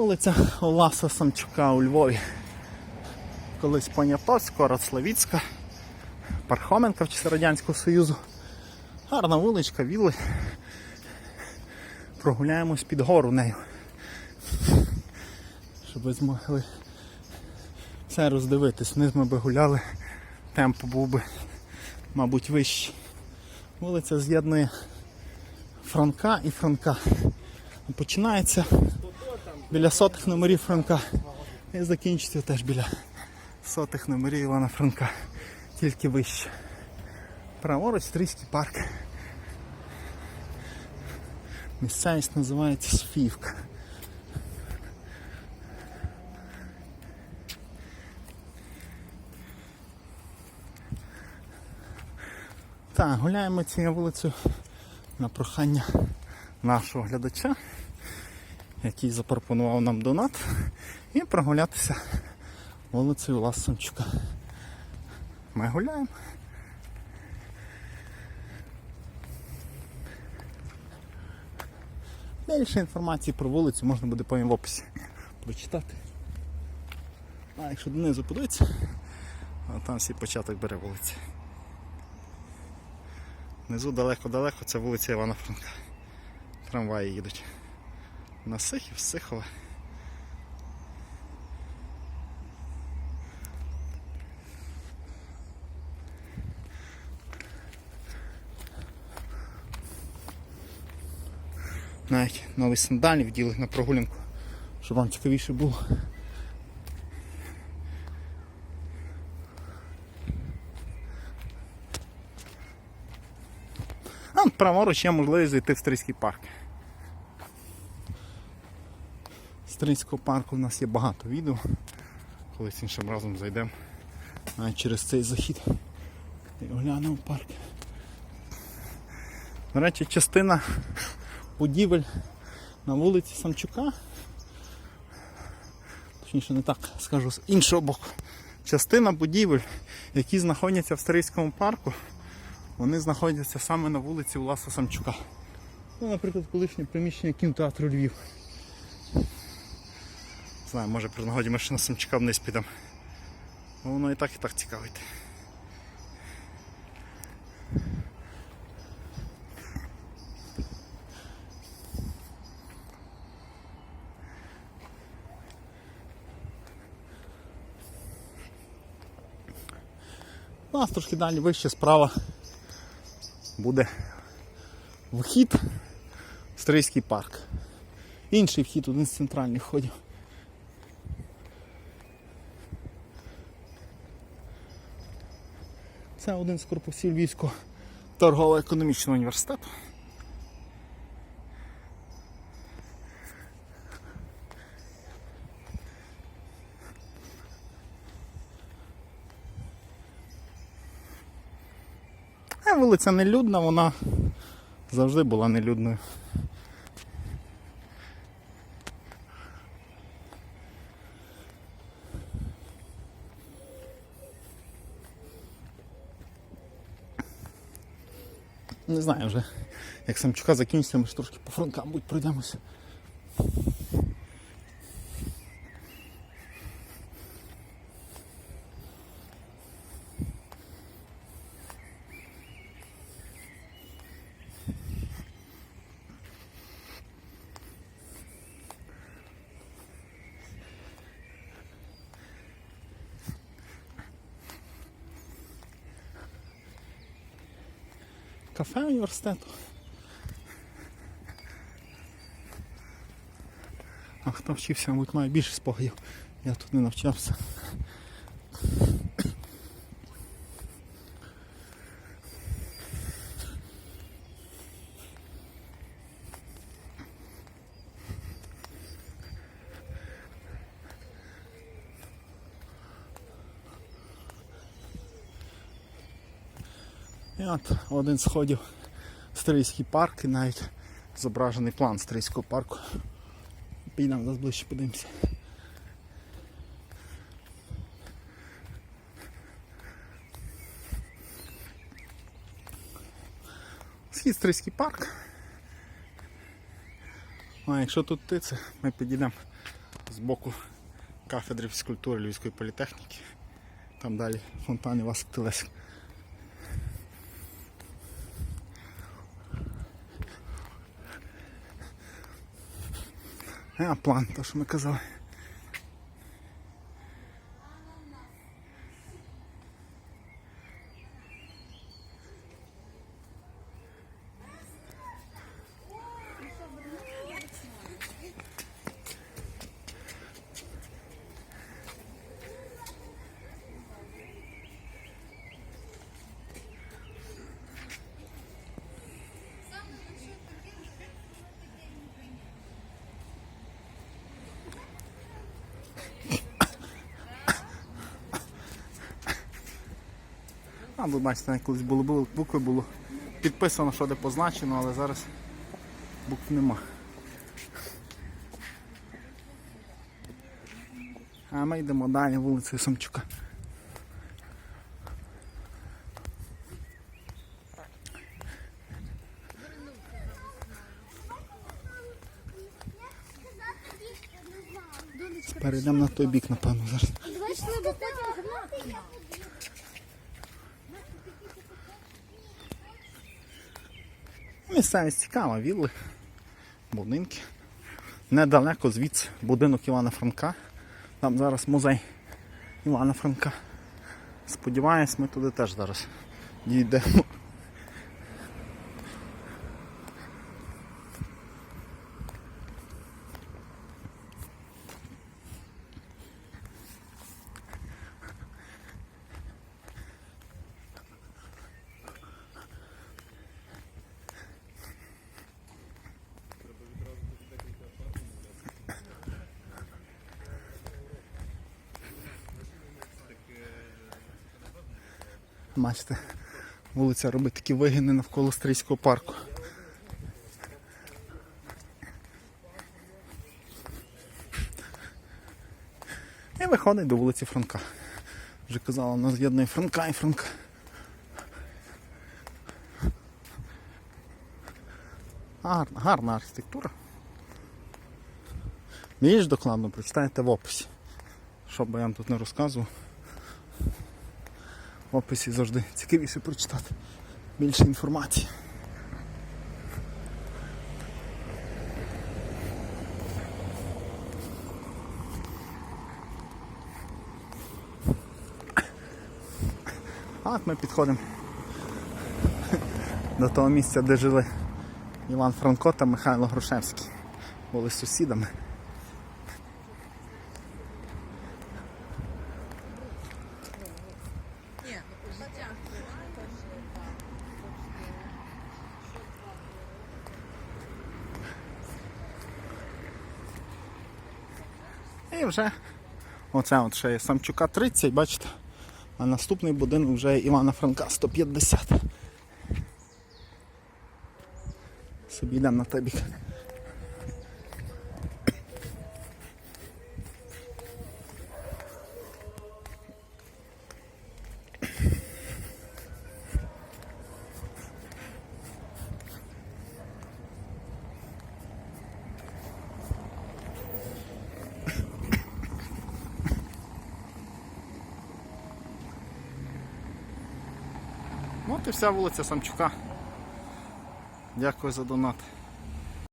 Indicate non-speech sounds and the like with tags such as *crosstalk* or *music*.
Вулиця Оласа Самчука у Львові. Колись Понятоцька, Рацлавіцька, Пархоменка в часи Радянського Союзу. Гарна вуличка, вілли. Прогуляємось під гору нею. Щоб ви змогли все роздивитись. Вниз ми би гуляли, темп був би, мабуть, вищий. Вулиця з'єднує Франка і Франка. Починається біля сотих номерів Франка. І закінчиться теж біля сотих номерів Івана Франка. Тільки вище. Праворуч Стрийський парк. Місцевість називається Софіївка. Так, гуляємо цією вулицею на прохання нашого глядача, який запропонував нам донат, *laughs* і прогулятися вулицею Ласанчука. Ми гуляємо. Більше інформації про вулицю можна буде потім в описі прочитати. А якщо донизу подивитися, там всі початок бере вулиці. Внизу далеко-далеко це вулиця Івана Франка. Трамваї їдуть. На Сихів, Навіть нові сандалі вділи на прогулянку, щоб вам цікавіше було. А праворуч є можливість зайти в Стрийський парк. З Стрийського парку в нас є багато відео. Колись іншим разом зайдемо навіть через цей захід і оглянемо парк. До речі, частина будівель на вулиці Самчука. Точніше не так скажу, з іншого боку. Частина будівель, які знаходяться в Старийському парку, вони знаходяться саме на вулиці Уласа Самчука. Ну, наприклад, колишнє приміщення кінотеатру Львів. Знаю, може при нагоді ми ще на Самчука вниз підемо. Ну, Воно і так і так цікавить. У нас трошки далі вище справа буде вхід в Стрийський парк. Інший вхід, один з центральних входів. Це один з корпусів Львівського торгово-економічного університету. Вулиця нелюдна, вона завжди була нелюдною. Не знаю вже, як Самчука закінчиться, ми ж трошки по фронтам будь пройдемося. Кафе університету. А хто вчився, мабуть, має більше спогадів. Я тут не навчався. І от один з сходів Стрийський парк і навіть зображений план Стрийського парку. Підемо нас ближче подивимося. Схід Стрийський парк. А якщо тут ти це, ми підійдемо з боку кафедри фізкультури Львівської політехніки. Там далі фонтан Івасик Телесик. А, план, то що ми казали. А, ви бачите, колись було, букви було підписано, що де позначено, але зараз букв нема. А ми йдемо далі вулицею Самчука. Перейдемо на той бік, напевно, зараз. Місцевість цікава, вілли, будинки. Недалеко звідси будинок Івана Франка. Там зараз музей Івана Франка. Сподіваюсь, ми туди теж зараз дійдемо. Бачите, вулиця робить такі вигини навколо Стрийського парку. І виходить до вулиці Франка. Вже казала, вона з'єднує Франка і Франка. Гарна, гарна архітектура. Більш докладно прочитайте в описі. Що би я вам тут не розказував. В описі завжди цікавіше прочитати. Більше інформації. А ми підходимо до того місця, де жили Іван Франко та Михайло Грушевський. Були сусідами. І вже оце от ще є Самчука 30, бачите? А наступний будинок вже Івана Франка 150. Собі йдемо на той. І вся вулиця Самчука. Дякую за донат.